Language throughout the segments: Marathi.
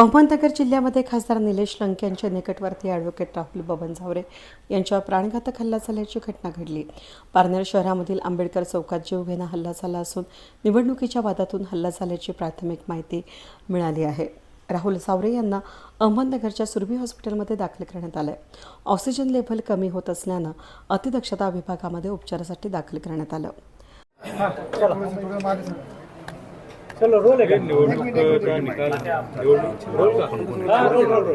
अहमदनगर जिल्ह्यामध्ये खासदार निलेश लंके यांचे निकटवर्ती ॲडव्होकेट राहुल बबन झावरे यांच्यावर प्राणघातक हल्ला झाल्याची घटना घडली. पारनेर शहरामधील आंबेडकर चौकात जीवघेणा हल्ला झाला असून निवडणुकीच्या वादातून हल्ला झाल्याची प्राथमिक माहिती मिळाली आहे. राहुल सावरे यांना अहमदनगरच्या सुरभी हॉस्पिटलमध्ये दाखल करण्यात आलं आहे ऑक्सिजन लेव्हल कमी होत असल्यानं अतिदक्षता विभागामध्ये उपचारासाठी दाखल करण्यात आलं. चलो रोल आहे निवडणुकीचा निकाल निवडणूक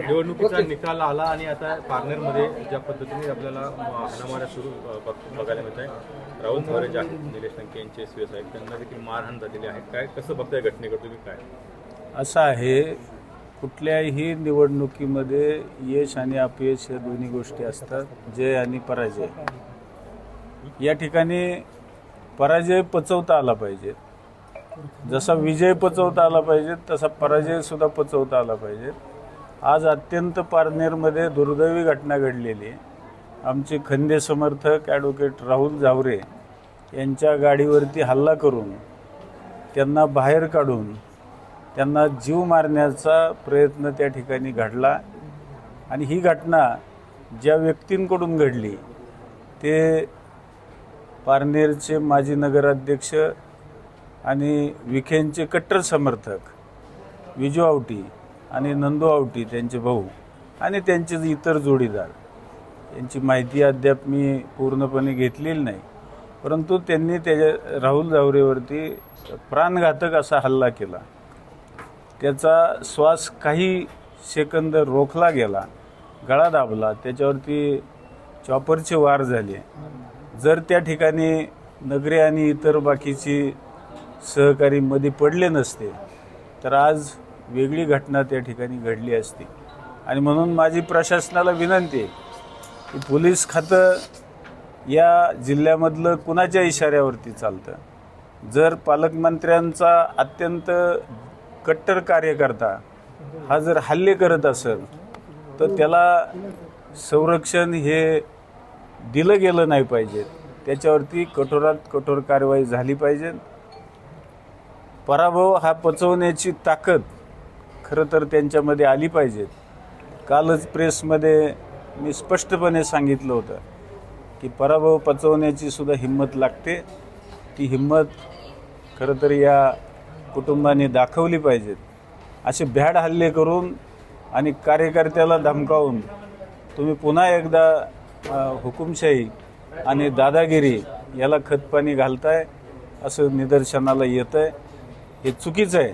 निवडणुकीचा निकाल आला आणि आता पार्लरमध्ये ज्या पद्धतीने आपल्याला हाणामाऱ्या सुरू बघायला मिळत आहे राहुल सावरे जे आहेत निलेश लंके यांचे एस आहेत त्यांना देखील मारहाण झालेली आहे. काय कसं बघताय घटनेकडे तुम्ही काय? असं आहे कुठल्याही निवडणुकीमध्ये यश आणि अपयश या दोन्ही गोष्टी असतात जय आणि पराजय. या ठिकाणी पराजय पचवता आला पाहिजे. जसा विजय पचवता आला पाहिजे तसा पराजय सुद्धा पचवता आला पाहिजे. आज अत्यंत पारनेरमध्ये दुर्दैवी घटना घडलेली आहे. आमचे खंदे समर्थक ॲडव्होकेट राहुल झावरे यांच्या गाडीवरती हल्ला करून त्यांना बाहेर काढून त्यांना जीव मारण्याचा प्रयत्न त्या ठिकाणी घडला. आणि ही घटना ज्या व्यक्तींकडून घडली ते पारनेरचे माजी नगराध्यक्ष आणि विखेंचे कट्टर समर्थक विजू आवटी आणि नंदू आवटी त्यांचे भाऊ आणि त्यांचे इतर जोडीदार. यांची माहिती अद्याप मी पूर्णपणे घेतलेली नाही. परंतु त्यांनी त्याच्या राहुल जावरेवरती प्राणघातक असा हल्ला केला. त्याचा श्वास काही सेकंद रोखला गेला गळा दाबला त्याच्यावरती चॉपरचे वार झाले. जर त्या ठिकाणी नगरे आणि इतर बाकीची सहकारी मध्ये पडले नसते तर आज वेगळी घटना त्या ठिकाणी घडली असती. आणि म्हणून माझी प्रशासनाला विनंती आहे की पोलीस खातं या जिल्ह्यामधलं कुणाच्या इशाऱ्यावरती चालतं? जर पालकमंत्र्यांचा अत्यंत कट्टर कार्यकर्ता हा जर हल्ले करत असेल तर त्याला संरक्षण हे दिलं गेलं नाही पाहिजे. त्याच्यावरती कठोरात कठोर कारवाई झाली पाहिजे. पराभव हा पचवण्याची ताकद खरं तर त्यांच्यामध्ये आली पाहिजे. कालच प्रेसमध्ये मी स्पष्टपणे सांगितलं होतं की पराभव पचवण्याची सुद्धा हिंमत लागते. ती हिंमत खरं तर या कुटुंबाने दाखवली पाहिजेत असे भ्याड हल्ले करून आणि कार्यकर्त्याला धमकावून तुम्ही पुन्हा एकदा हुकुमशाही आणि दादागिरी याला खतपाणी घालताय असं निदर्शनाला येतं आहे हे चुकीचं आहे.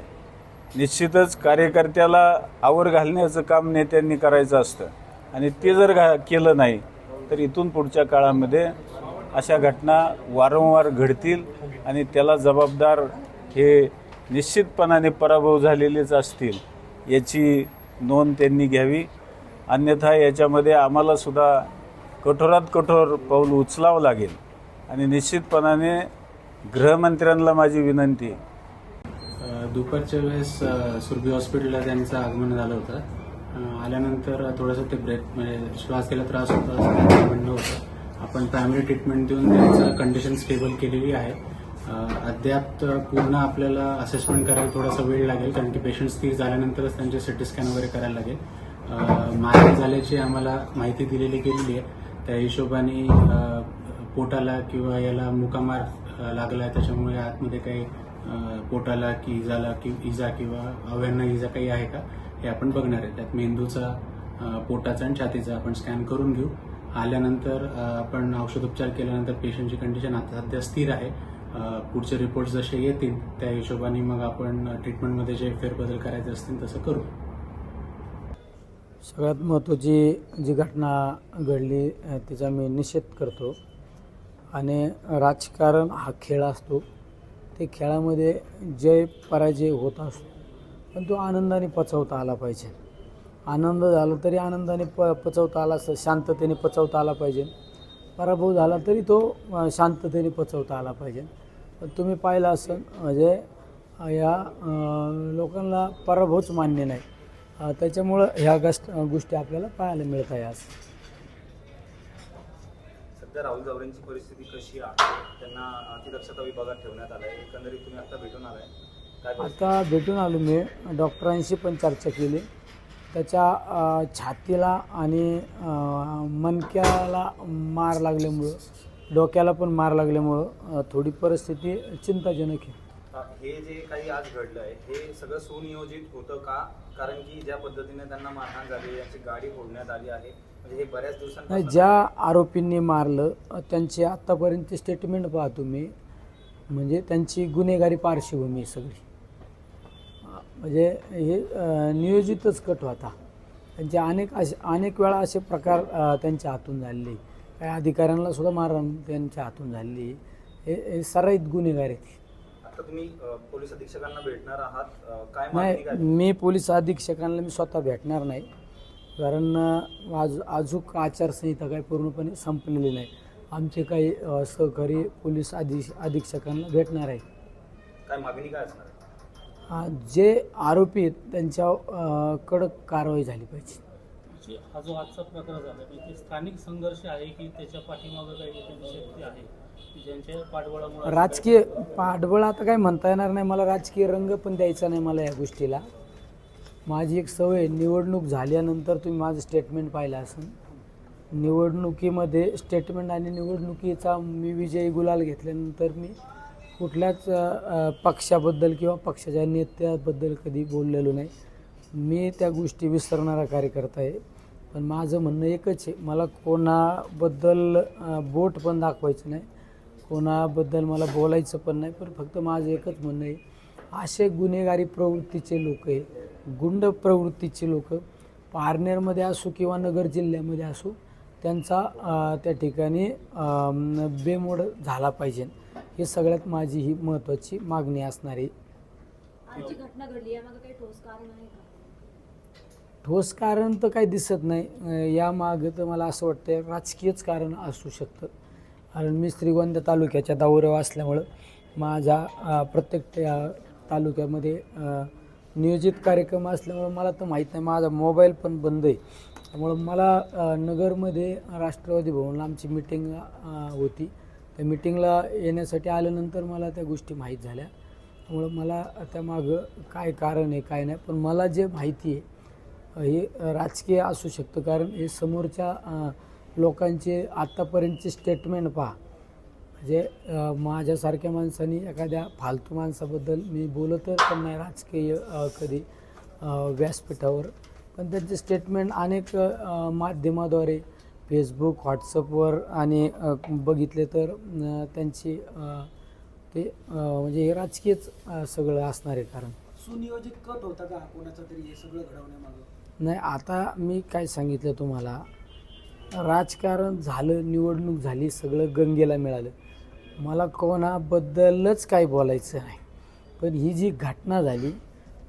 निश्चितच कार्यकर्त्याला आवर घालण्याचं काम नेत्यांनी करायचं असतं. आणि ते जर घा केलं नाही तर इथून पुढच्या काळामध्ये अशा घटना वारंवार घडतील आणि त्याला जबाबदार हे निश्चितपणाने पराभव झालेलेच असतील याची नोंद त्यांनी घ्यावी. अन्यथा याच्यामध्ये आम्हालासुद्धा कठोरात कठोर पाऊल उचलावं लागेल. आणि निश्चितपणाने गृहमंत्र्यांना माझी विनंती आहे. दुपारच्या वेळेस सुरभी हॉस्पिटलला त्यांचं आगमन झालं होतं. आल्यानंतर थोडंसं ते ब्रेथ म्हणजे श्वास घ्यायला त्रास होता असं त्यांचं म्हणणं होतं. आपण प्रायमरी ट्रीटमेंट देऊन त्यांचं कंडिशन स्टेबल केलेली आहे. अद्याप पूर्ण आपल्याला असेसमेंट करायला थोडासा वेळ लागेल कारण की पेशंट स्थिर झाल्यानंतरच त्यांचे सिटी स्कॅन वगैरे करायला लागेल. अ, झाल्याची आम्हाला माहिती दिलेली गेलेली आहे. त्या हिशोबाने पोटाला किंवा याला मुकामार लागला लागला त्याच्यामुळे आतमध्ये काही पोटाला की इजाला की इजा किंवा अव्यांना इजा काही आहे का हे आपण बघणार आहे. त्यात मेंदूचा पोटाचा आणि छातीचा आपण स्कॅन करून घेऊ. आल्यानंतर आपण औषधोपचार केल्यानंतर पेशंटची कंडिशन आता सध्या स्थिर आहे. पुढचे रिपोर्ट जसे येतील त्या हिशोबाने मग आपण ट्रीटमेंटमध्ये जे फेरबदल करायचे असतील तसं करू. सगळ्यात महत्त्वाची जी घटना घडली तिचा मी निषेध करतो. आणि राजकारण हा खेळ असतो. ते खेळामध्ये जय पराजय होत असतो. पण तो आनंदाने पचवता आला पाहिजे. आनंद झाला तरी आनंदाने प पचवता आला शांततेने पचवता आला पाहिजे. पराभव झाला तरी तो शांततेने पचवता आला पाहिजे. पण तुम्ही पाहिलं असेल म्हणजे या लोकांना पराभवच मान्य नाही. त्याच्यामुळं ह्या गस्ट गोष्टी आपल्याला पाहायला मिळत आहे आज सध्या राहुल जावरेंची परिस्थिती कशी आहे त्यांना अतिदक्षता विभागात ठेवण्यात आलं आहे एकंदरीत तुम्ही आता भेटून आलाय. काय आता भेटून आलो मी. डॉक्टरांशी पण चर्चा केली. त्याच्या छातीला आणि मनक्याला मार लागल्यामुळं डोक्याला पण मार लागल्यामुळं थोडी परिस्थिती चिंताजनक आहे. हे जे काही आज घडलं आहे हे सगळं सुनियोजित होतं का? कारण की ज्या पद्धतीने त्यांना मारहाण झाली याची गाडी फोडण्यात आली आहे म्हणजे हे बऱ्याच दिवसांनी ज्या आरोपींनी मारलं त्यांचे आत्तापर्यंत स्टेटमेंट पाहा तुम्ही. म्हणजे त्यांची गुन्हेगारी पार्श्वभूमी सगळी. म्हणजे हे नियोजितच कट होता. त्यांचे अनेक असे अनेक वेळा असे प्रकार त्यांच्या हातून झालेले. काही अधिकाऱ्यांना सुद्धा मारहाण त्यांच्या हातून झालेली. हे हे सराईत गुन्हेगार आहेत. आता तुम्ही पोलीस अधीक्षकांना भेटणार आहात. काय नाही मी पोलीस अधीक्षकांना मी स्वतः भेटणार नाही. कारण आज अजूक आचारसंहिता काही पूर्णपणे संपलेली नाही. आमचे काही सहकारी पोलीस अधी अधीक्षकांना भेटणार आहे काय मागणी काय असणार? जे आरोपी आहेत त्यांच्यावर अ, कडक कारवाई झाली पाहिजे. हा जो आजचा प्रकार झाला म्हणजे ते स्थानिक संघर्ष आहे की त्याच्या पाठीमागं काही शक्ती आहे ज्यांच्या पाठबळामुळे राजकीय पाठबळ आता काय म्हणता येणार नाही. मला राजकीय रंग पण द्यायचा नाही मला या गोष्टीला. माझी एक सवय निवडणूक झाल्यानंतर तुम्ही माझं स्टेटमेंट पाहिलं असेल. निवडणुकीमध्ये स्टेटमेंट आणि निवडणुकीचा मी विजयी गुलाल घेतल्यानंतर मी कुठल्याच पक्षाबद्दल किंवा पक्षाच्या नेत्याबद्दल कधी बोललेलो नाही. मी त्या गोष्टी विसरणारा कार्यकर्ता आहे. पण माझं म्हणणं एकच आहे मला कोणाबद्दल बोट पण दाखवायचं नाही. कोणाबद्दल मला बोलायचं पण नाही पण फक्त माझं एकच म्हणणं आहे असे गुन्हेगारी प्रवृत्तीचे लोक आहे गुंड प्रवृत्तीचे लोक पारनेरमध्ये असो किंवा नगर जिल्ह्यामध्ये असो त्यांचा त्या ठिकाणी बेमोड झाला पाहिजे. हे सगळ्यात माझी ही महत्त्वाची मागणी असणार. आहे घटना घडली ठोस कारण आहे का? ठोस कारण तर काही दिसत नाही. यामागं तर मला असं वाटतं राजकीयच कारण असू शकतं. कारण मी श्रीगोंदा तालुक्याच्या दौऱ्यावर असल्यामुळं माझ्या प्रत्येक त्या तालुक्यामध्ये नियोजित कार्यक्रम असल्यामुळं मला तर माहीत नाही. माझा मोबाईल पण बंद आहे. त्यामुळं मला नगरमध्ये राष्ट्रवादी भवनला आमची मिटिंग होती. त्या मिटिंगला येण्यासाठी आल्यानंतर मला त्या गोष्टी माहीत झाल्या. त्यामुळं मला त्यामागं काय कारण आहे काय नाही पण मला जे माहिती आहे हे राजकीय असू शकतं. कारण हे समोरच्या लोकांचे आत्तापर्यंतचे स्टेटमेंट पहा. म्हणजे माझ्यासारख्या माणसानी एखाद्या फालतू माणसाबद्दल मी बोलतच पण नाही राजकीय कधी व्यासपीठावर. पण त्यांचे स्टेटमेंट अनेक माध्यमाद्वारे फेसबुक व्हॉट्सअपवर आणि बघितले तर त्यांची ते म्हणजे हे राजकीयच सगळं असणार आहे कारण. सुनियोजित कट होता का? कोणाचा तरी हे सगळं घडवण्यामागं? नाही आता मी काय सांगितलं तुम्हाला? राजकारण झालं निवडणूक झाली सगळं गंगेला मिळालं. मला कोणाबद्दलच काय बोलायचं नाही. पण ही जी घटना झाली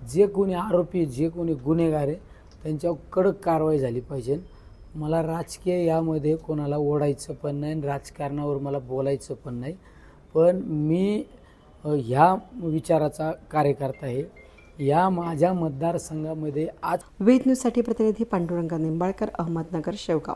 जे कोणी आरोपी जे कोणी गुन्हेगार आहे त्यांच्यावर कडक कारवाई झाली पाहिजे. मला राजकीय यामध्ये कोणाला ओढायचं पण नाही राजकारणावर मला बोलायचं पण नाही. पण मी ह्या विचाराचा कार्यकर्ता आहे. या माझ्या मतदारसंघामध्ये आज वेद न्यूजसाठी प्रतिनिधी पांडुरंग निंबाळकर अहमदनगर शेवगाव.